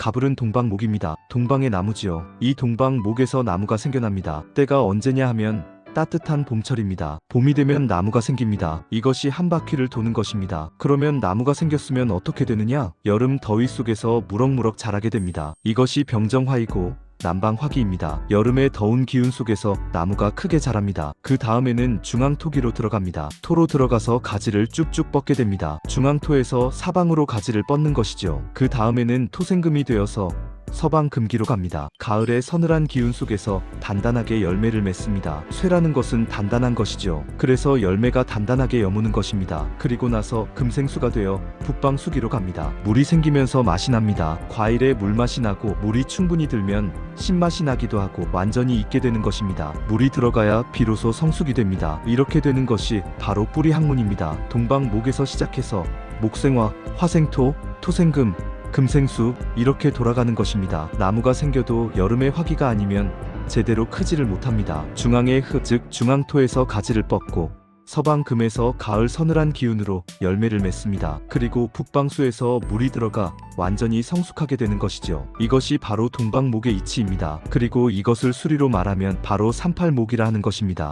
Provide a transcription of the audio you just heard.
가불은 동방목입니다. 동방의 나무지요. 이 동방목에서 나무가 생겨납니다. 때가 언제냐 하면 따뜻한 봄철입니다. 봄이 되면 나무가 생깁니다. 이것이 한 바퀴를 도는 것입니다. 그러면 나무가 생겼으면 어떻게 되느냐? 여름 더위 속에서 무럭무럭 자라게 됩니다. 이것이 병정화이고 난방화기입니다. 여름의 더운 기운 속에서 나무가 크게 자랍니다. 그 다음에는 중앙토기로 들어갑니다. 토로 들어가서 가지를 쭉쭉 뻗게 됩니다. 중앙토에서 사방으로 가지를 뻗는 것이죠. 그 다음에는 토생금이 되어서 서방 금기로 갑니다. 가을의 서늘한 기운 속에서 단단하게 열매를 맺습니다. 쇠라는 것은 단단한 것이죠. 그래서 열매가 단단하게 여무는 것입니다. 그리고 나서 금생수가 되어 북방 수기로 갑니다. 물이 생기면서 맛이 납니다. 과일에 물맛이 나고 물이 충분히 들면 신맛이 나기도 하고 완전히 익게 되는 것입니다. 물이 들어가야 비로소 성숙이 됩니다. 이렇게 되는 것이 바로 뿌리 학문입니다. 동방목에서 시작해서 목생화, 화생토, 토생금, 금생수 이렇게 돌아가는 것입니다. 나무가 생겨도 여름의 화기가 아니면 제대로 크지를 못합니다. 중앙의 흙, 즉 중앙토에서 가지를 뻗고 서방 금에서 가을 서늘한 기운으로 열매를 맺습니다. 그리고 북방수에서 물이 들어가 완전히 성숙하게 되는 것이죠. 이것이 바로 동방목의 이치입니다. 그리고 이것을 수리로 말하면 바로 삼팔목이라 하는 것입니다.